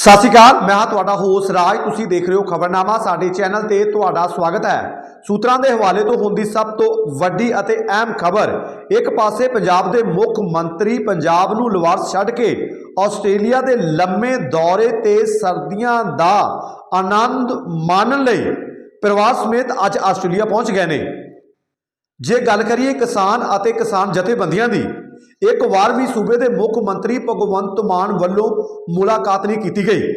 ਸਤਿ ਸ਼੍ਰੀ ਅਕਾਲ, ਮੈਂ ਹਾਂ ਤੁਹਾਡਾ ਹੋਸ ਰਾਜ। ਤੁਸੀਂ ਦੇਖ ਰਹੇ ਹੋ ਖਬਰਨਾਮਾ, ਸਾਡੇ ਚੈਨਲ ਤੇ ਤੁਹਾਡਾ ਸਵਾਗਤ ਹੈ। ਸੂਤਰਾਂ ਦੇ ਹਵਾਲੇ ਤੋਂ ਹੁੰਦੀ ਸਭ ਤੋਂ ਵੱਡੀ ਅਤੇ ਅਹਿਮ ਖਬਰ, ਇੱਕ ਪਾਸੇ ਪੰਜਾਬ ਦੇ ਮੁੱਖ ਮੰਤਰੀ ਪੰਜਾਬ ਨੂੰ ਲਵਾਰਸ ਛੱਡ ਕੇ ਆਸਟ੍ਰੇਲੀਆ ਦੇ ਲੰਮੇ ਦੌਰੇ ਤੇ ਸਰਦੀਆਂ ਦਾ ਆਨੰਦ ਮਾਣਨ ਲਈ ਪਰਿਵਾਰ ਸਮੇਤ ਅੱਜ ਆਸਟ੍ਰੇਲੀਆ ਪਹੁੰਚ ਗਏ ਨੇ। ਜੇ ਗੱਲ ਕਰੀਏ ਕਿਸਾਨ ਅਤੇ ਕਿਸਾਨ ਜਥੇਬੰਦੀਆਂ ਦੀ ਇੱਕ ਵਾਰ ਵੀ ਸੂਬੇ ਦੇ ਮੁੱਖ ਮੰਤਰੀ ਭਗਵੰਤ ਮਾਨ ਵੱਲੋਂ ਮੁਲਾਕਾਤ ਨਹੀਂ ਕੀਤੀ ਗਈ।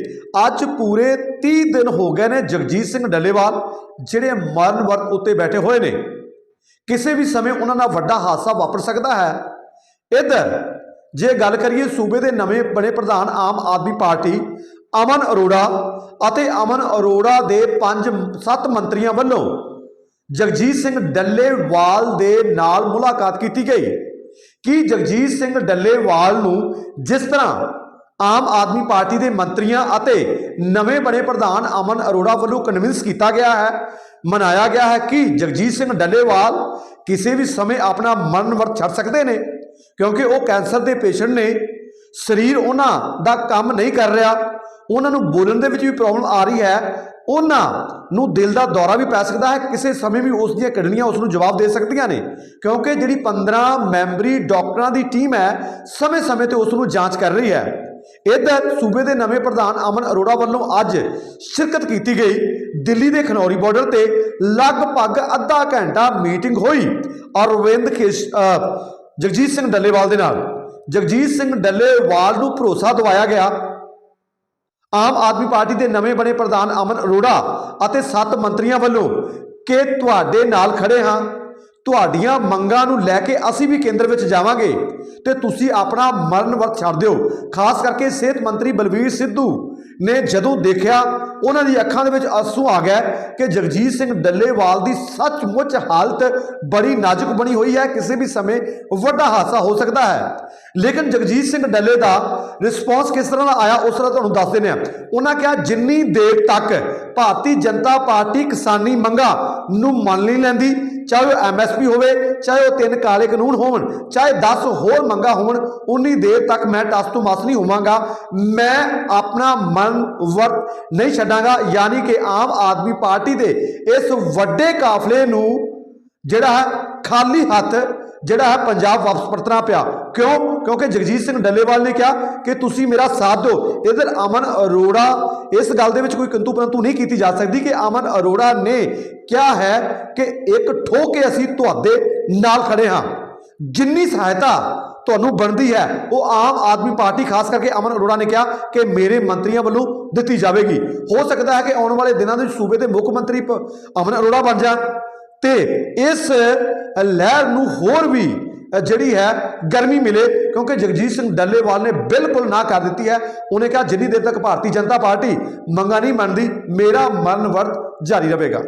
ਅੱਜ ਪੂਰੇ 30 ਦਿਨ ਹੋ ਗਏ ਨੇ ਜਗਜੀਤ ਸਿੰਘ ਡੱਲੇਵਾਲ, ਜਿਹੜੇ ਮਰਨ ਵਰਤ ਉੱਤੇ ਬੈਠੇ ਹੋਏ ਨੇ। ਕਿਸੇ ਵੀ ਸਮੇਂ ਉਹਨਾਂ ਨਾਲ ਵੱਡਾ ਹਾਦਸਾ ਵਾਪਰ ਸਕਦਾ ਹੈ। ਇੱਧਰ, ਜੇ ਗੱਲ ਕਰੀਏ ਸੂਬੇ ਦੇ ਨਵੇਂ ਬਣੇ ਪ੍ਰਧਾਨ ਆਮ ਆਦਮੀ ਪਾਰਟੀ ਅਮਨ ਅਰੋੜਾ ਅਤੇ ਅਮਨ ਅਰੋੜਾ ਦੇ 5-7 ਮੰਤਰੀਆਂ ਵੱਲੋਂ ਜਗਜੀਤ ਸਿੰਘ ਡੱਲੇਵਾਲ ਦੇ ਨਾਲ ਮੁਲਾਕਾਤ ਕੀਤੀ ਗਈ। ਕਿ ਜਗਜੀਤ ਸਿੰਘ ਡੱਲੇਵਾਲ ਨੂੰ ਜਿਸ ਤਰ੍ਹਾਂ ਆਮ ਆਦਮੀ ਪਾਰਟੀ ਦੇ ਮੰਤਰੀਆਂ ਅਤੇ ਨਵੇਂ ਬਣੇ ਪ੍ਰਧਾਨ ਅਮਨ ਅਰੋੜਾ ਵੱਲੋਂ ਕਨਵਿੰਸ ਕੀਤਾ ਗਿਆ ਹੈ, ਮਨਾਇਆ ਗਿਆ ਹੈ ਕਿ ਜਗਜੀਤ ਸਿੰਘ ਡੱਲੇਵਾਲ ਕਿਸੇ ਵੀ ਸਮੇਂ ਆਪਣਾ ਮਰਨ ਵਰਤ ਛੱਡ ਸਕਦੇ ਨੇ, ਕਿਉਂਕਿ ਉਹ ਕੈਂਸਰ ਦੇ ਪੇਸ਼ੈਂਟ ਨੇ, ਸਰੀਰ ਉਹਨਾਂ ਦਾ ਕੰਮ ਨਹੀਂ ਕਰ ਰਿਹਾ, ਉਹਨਾਂ ਨੂੰ ਬੋਲਣ ਦੇ ਵਿੱਚ ਵੀ ਪ੍ਰੋਬਲਮ ਆ ਰਹੀ ਹੈ ਉਹਨਾਂ ਨੂੰ ਦਿਲ ਦਾ ਦੌਰਾ ਵੀ ਪੈ ਸਕਦਾ ਹੈ, ਕਿਸੇ ਸਮੇਂ ਵੀ ਉਸ ਦੀਆਂ ਕਿਡਨੀਆਂ ਉਸ ਨੂੰ ਜਵਾਬ ਦੇ ਸਕਦੀਆਂ ਨੇ। ਕਿਉਂਕਿ ਜਿਹੜੀ 15 ਮੈਂਬਰੀ ਡਾਕਟਰਾਂ ਦੀ ਟੀਮ ਹੈ, ਸਮੇਂ-ਸਮੇਂ ਤੇ ਉਸ ਨੂੰ ਜਾਂਚ ਕਰ ਰਹੀ ਹੈ। ਇੱਧਰ ਸੂਬੇ ਦੇ ਨਵੇਂ ਪ੍ਰਧਾਨ ਅਮਨ ਅਰੋੜਾ ਵੱਲੋਂ ਅੱਜ ਸ਼ਿਰਕਤ ਕੀਤੀ ਗਈ। ਦਿੱਲੀ ਦੇ ਖਨੌਰੀ ਬਾਰਡਰ ਤੇ ਲਗਭਗ ਅੱਧਾ ਘੰਟਾ ਮੀਟਿੰਗ ਹੋਈ। ਅਰਵਿੰਦ ਖੇਸ਼ ਜਗਜੀਤ ਸਿੰਘ ਡੱਲੇਵਾਲ ਦੇ ਨਾਲ। ਜਗਜੀਤ ਸਿੰਘ ਡੱਲੇਵਾਲ ਨੂੰ ਭਰੋਸਾ ਦਿਵਾਇਆ ਗਿਆ ਆਮ ਆਦਮੀ ਪਾਰਟੀ ਦੇ ਨਵੇਂ ਬਣੇ ਪ੍ਰਧਾਨ ਅਮਨ ਅਰੋੜਾ ਅਤੇ ਸੱਤ ਮੰਤਰੀਆਂ ਵੱਲੋਂ ਕਿ ਤੁਹਾਡੇ ਨਾਲ ਖੜੇ ਹਾਂ, ਤੁਹਾਡੀਆਂ ਮੰਗਾਂ ਨੂੰ ਲੈ ਕੇ ਅਸੀਂ ਵੀ ਕੇਂਦਰ ਵਿੱਚ ਜਾਵਾਂਗੇ ਤੇ ਤੁਸੀਂ ਆਪਣਾ ਮਰਨ ਵਰਤ ਛੱਡ ਦਿਓ। ਖਾਸ ਕਰਕੇ ਸਿਹਤ ਮੰਤਰੀ ਬਲਵੀਰ ਸਿੱਧੂ ਨੇ ਜਦੋਂ ਦੇਖਿਆ, ਉਹਨਾਂ ਦੀ ਅੱਖਾਂ ਦੇ ਵਿੱਚ ਅਸੂ ਆ ਗਿਆ ਕਿ ਜਗਜੀਤ ਸਿੰਘ ਡੱਲੇਵਾਲ ਦੀ ਸੱਚਮੁੱਚ ਹਾਲਤ ਬੜੀ ਨਾਜ਼ੁਕ ਬਣੀ ਹੋਈ ਹੈ। ਕਿਸੇ ਵੀ ਸਮੇਂ ਵੱਡਾ ਹਾਦਸਾ ਹੋ ਸਕਦਾ ਹੈ। ਲੇਕਿਨ ਜਗਜੀਤ ਸਿੰਘ ਡੱਲੇ ਦਾ ਰਿਸਪੌਂਸ ਕਿਸ ਤਰ੍ਹਾਂ ਦਾ ਆਇਆ, ਉਸ ਤਰ੍ਹਾਂ ਤੁਹਾਨੂੰ ਦੱਸ ਦਿੰਦੇ ਹਾਂ। ਉਹਨਾਂ ਕਿਹਾ, ਜਿੰਨੀ ਦੇਰ ਤੱਕ ਭਾਰਤੀ ਜਨਤਾ ਪਾਰਟੀ ਕਿਸਾਨੀ ਮੰਗਾਂ ਨੂੰ ਮੰਨ ਨਹੀਂ ਲੈਂਦੀ, ਚਾਹੇ ਉਹ ਐਮਐਸਪੀ ਹੋਵੇ, ਚਾਹੇ ਉਹ ਤਿੰਨ ਕਾਲੇ ਕਾਨੂੰਨ ਹੋਣ ਚਾਹੇ 10 ਹੋਰ ਮੰਗਾਂ ਹੋਣ ਉਨੀ ਦੇਰ ਤੱਕ ਮੈਂ ਟਸ ਤੋਂ ਮਸ ਨਹੀਂ ਹੋਵਾਂਗਾ। ਮੈਂ ਆਪਣਾ ਮਨ ਵਰਤ ਨਹੀਂ ਛੱਡਾਂਗਾ। ਯਾਨੀ ਕਿ ਆਮ ਆਦਮੀ ਪਾਰਟੀ ਦੇ ਇਸ ਵੱਡੇ ਕਾਫਲੇ ਨੂੰ ਜਿਹੜਾ ਹੈ ਖਾਲੀ ਹੱਥ ਜਿਹੜਾ ਹੈ ਪੰਜਾਬ ਵਾਪਸ ਪਰਤਣਾ ਪਿਆ। ਕਿਉਂ? ਕਿਉਂਕਿ ਜਗਜੀਤ ਸਿੰਘ ਡੱਲੇਵਾਲ ਨੇ ਕਿਹਾ ਕਿ ਤੁਸੀਂ ਮੇਰਾ ਸਾਥ ਦਿਓ। ਇਧਰ ਅਮਨ ਅਰੋੜਾ, ਇਸ ਗੱਲ ਦੇ ਵਿੱਚ ਕੋਈ ਕਿੰਤੂ ਪਰੰਤੂ ਨਹੀਂ ਕੀਤੀ ਜਾ ਸਕਦੀ ਕਿ ਅਮਨ ਅਰੋੜਾ ਨੇ ਕਿਹਾ ਹੈ ਕਿ ਇੱਕ ਠੋਕ ਕੇ ਅਸੀਂ ਤੁਹਾਡੇ ਨਾਲ ਖੜੇ ਹਾਂ। ਜਿੰਨੀ ਸਹਾਇਤਾ ਤੁਹਾਨੂੰ ਬਣਦੀ ਹੈ, ਉਹ ਆਮ ਆਦਮੀ ਪਾਰਟੀ, ਖਾਸ ਕਰਕੇ ਅਮਨ ਅਰੋੜਾ ਨੇ ਕਿਹਾ ਕਿ ਮੇਰੇ ਮੰਤਰੀਆਂ ਵੱਲੋਂ ਦਿੱਤੀ ਜਾਵੇਗੀ। ਹੋ ਸਕਦਾ ਹੈ ਕਿ ਆਉਣ ਵਾਲੇ ਦਿਨਾਂ ਦੇ ਵਿੱਚ ਸੂਬੇ ਦੇ ਮੁੱਖ ਮੰਤਰੀ ਪ- ਅਮਨ ਅਰੋੜਾ ਬਣ ਜਾਣ। ਤੇ ਇਸ ਲਹਿਰ ਨੂੰ ਹੋਰ ਵੀ ਜਿਹੜੀ ਹੈ, ਗਰਮੀ ਮਿਲੇ, ਕਿਉਂਕਿ ਜਗਜੀਤ ਸਿੰਘ ਡੱਲੇਵਾਲ ਨੇ ਬਿਲਕੁਲ ਨਾ ਕਰ ਦਿੱਤੀ ਹੈ। ਉਹਨੇ ਕਿਹਾ, ਜਿੰਨੀ ਦੇਰ ਤੱਕ ਭਾਰਤੀ ਜਨਤਾ ਪਾਰਟੀ ਮੰਗਾ ਨਹੀਂ ਮੰਨਦੀ, ਮੇਰਾ ਮਰਨ ਵਰਤ ਜਾਰੀ ਰਹੇਗਾ।